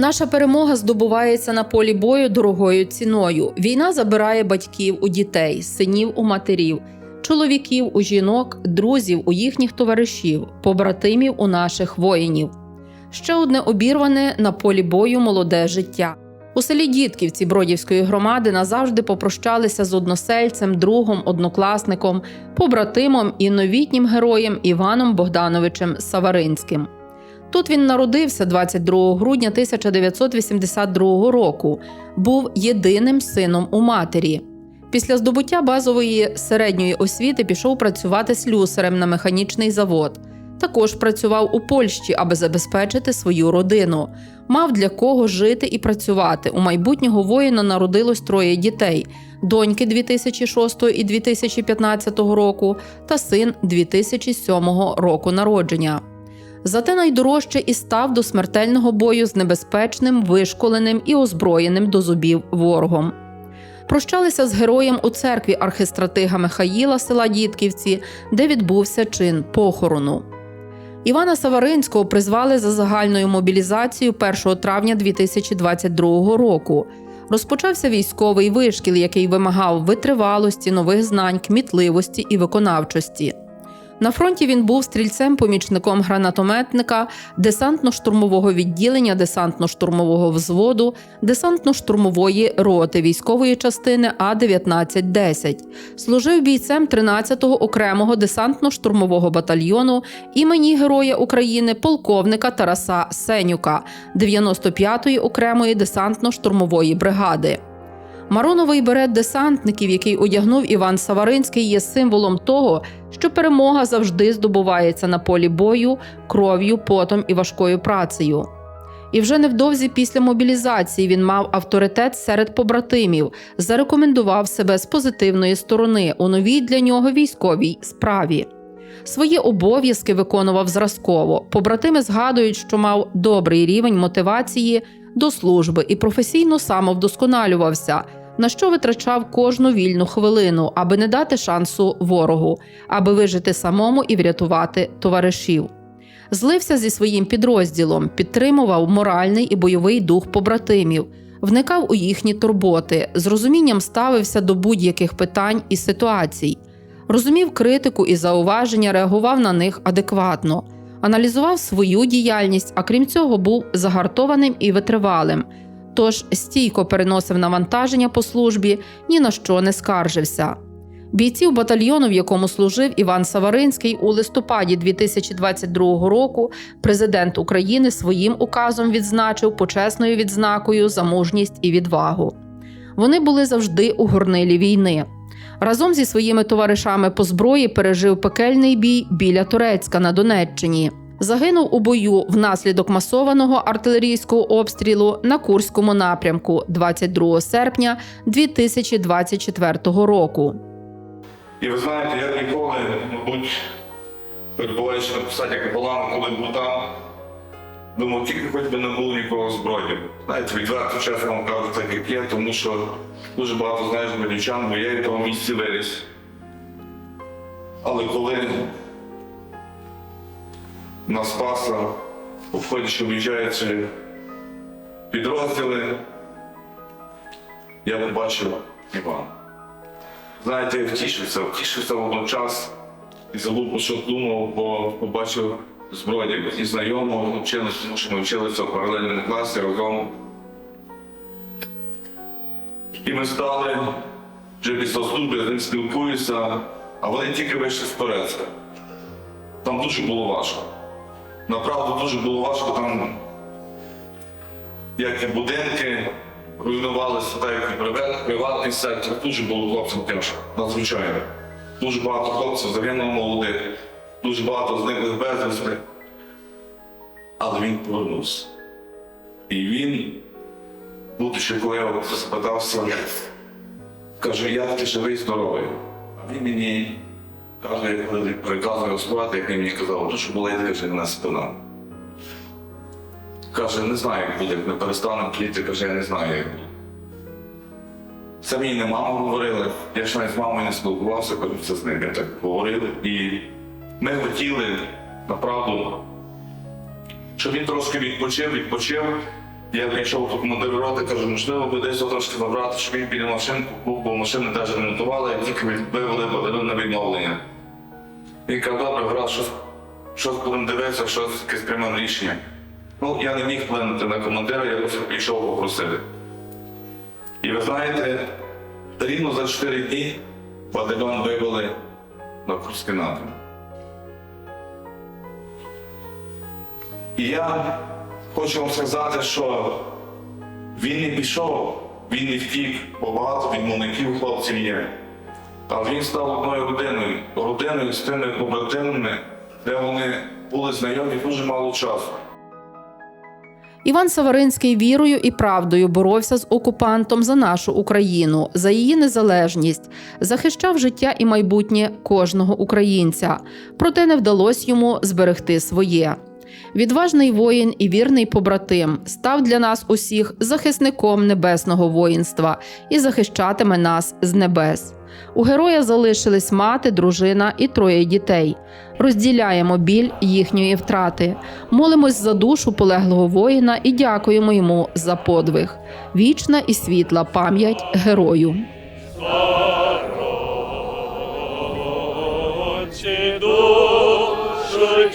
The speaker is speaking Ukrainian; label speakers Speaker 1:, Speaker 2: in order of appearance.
Speaker 1: Наша перемога здобувається на полі бою дорогою ціною. Війна забирає батьків у дітей, синів у матерів, чоловіків у жінок, друзів у їхніх товаришів, побратимів у наших воїнів. Ще одне обірване на полі бою молоде життя. У селі Дітківці Бродівської громади назавжди попрощалися з односельцем, другом, однокласником, побратимом і новітнім героєм Іваном Богдановичем Саваринським. Тут він народився 22 грудня 1982 року, був єдиним сином у матері. Після здобуття базової середньої освіти пішов працювати слюсарем на механічний завод. Також працював у Польщі, аби забезпечити свою родину. Мав для кого жити і працювати. У майбутнього воїна народилось троє дітей: доньки 2006 і 2015 року та син 2007 року народження. Зате найдорожче і став до смертельного бою з небезпечним, вишколеним і озброєним до зубів ворогом. Прощалися з героєм у церкві архистратига Михаїла села Дітківці, де відбувся чин похорону. Івана Саваринського призвали за загальною мобілізацією 1 травня 2022 року. Розпочався військовий вишкіл, який вимагав витривалості, нових знань, кмітливості і виконавчості. На фронті він був стрільцем-помічником гранатометника, десантно-штурмового відділення, десантно-штурмового взводу, десантно-штурмової роти військової частини А-1910. Служив бійцем 13-го окремого десантно-штурмового батальйону імені Героя України полковника Тараса Сенюка 95-ї окремої десантно-штурмової бригади. Мароновий берет десантників, який одягнув Іван Саваринський, є символом того, що перемога завжди здобувається на полі бою, кров'ю, потом і важкою працею. І вже невдовзі після мобілізації він мав авторитет серед побратимів, зарекомендував себе з позитивної сторони у новій для нього військовій справі. Свої обов'язки виконував зразково. Побратими згадують, що мав добрий рівень мотивації до служби і професійно самовдосконалювався, на що витрачав кожну вільну хвилину, аби не дати шансу ворогу, аби вижити самому і врятувати товаришів. Злився зі своїм підрозділом, підтримував моральний і бойовий дух побратимів, вникав у їхні турботи, з розумінням ставився до будь-яких питань і ситуацій, розумів критику і зауваження, реагував на них адекватно, аналізував свою діяльність, а крім цього, був загартованим і витривалим. Тож стійко переносив навантаження по службі, ні на що не скаржився. Бійців батальйону, в якому служив Іван Саваринський, у листопаді 2022 року президент України своїм указом відзначив почесною відзнакою за мужність і відвагу. Вони були завжди у горнилі війни. Разом зі своїми товаришами по зброї пережив пекельний бій біля Турецька на Донеччині. Загинув у бою внаслідок масованого артилерійського обстрілу на Курському напрямку 22 серпня 2024 року.
Speaker 2: І ви знаєте, я ніколи, мабуть, перебуваючи на посаді капелана, коли був там, думав, тільки хоч би не було нікого зброї. Знаєте, відверто чесно вам кажу, так як є, тому що дуже багато знаєш бо я в тому місці виріс. Але коли на Спаса обходячи об'їжджаючи підрозділи, я побачив Івана. Знаєте, я втішився, втішився водночас і забув, що думав, бо побачив зброю і знайомого, вчилися, тому що ми вчилися в паралельному класі разом. І ми стали вже після служби, я з ним спілкуюся, а вони тільки вийшли з Турецька. Там дуже було важко. Направду дуже було важко там, як і будинки руйнувалися, так як і приватний сектор. Дуже було хлопцям тяжко, надзвичайно. Дуже багато хлопців загинуло молодих, дуже багато зниклих безвісти. Але він повернувся. І він, будучи, коли я його спитався, каже, як ти живий, здоровий. А він мені каже, приказує спати, як він мені казав, дуже болить, каже, на спина. Каже, не знаю, як буде, як не перестанемо тліти, каже, я не знаю, як буде. Це мені не мама говорила. Я ж навіть з мамою не спілкувався, коли це з ним. Я так говорили. І ми хотіли, направду, щоб він трошки відпочив, відпочив. Я прийшов до командира роти, кажу, можливо, би десь трошки забрати, щоб він біля машинку був, бо машини теж ремонтували, тільки вивели на відновлення. Каже, добре, гаразд, щось, щось будемо дивитися, щось якесь приймемо рішення. Ну, я не міг вплинути на командира, я просто прийшов попросити. І ви знаєте, рівно за 4 дні батальйон вивели на Курський напрямок. І я хочу вам сказати, що він не пішов, він не втік, бо багато відмовників хлопців є. А він став одною родиною, родиною з тими побратимами, де вони були знайомі дуже мало часу.
Speaker 1: Іван Саваринський вірою і правдою боровся з окупантом за нашу Україну, за її незалежність, захищав життя і майбутнє кожного українця, проте не вдалося йому зберегти своє. Відважний воїн і вірний побратим став для нас усіх захисником небесного воїнства і захищатиме нас з небес. У героя залишились мати, дружина і троє дітей. Розділяємо біль їхньої втрати. Молимось за душу полеглого воїна і дякуємо йому за подвиг. Вічна і світла пам'ять герою.
Speaker 3: Душу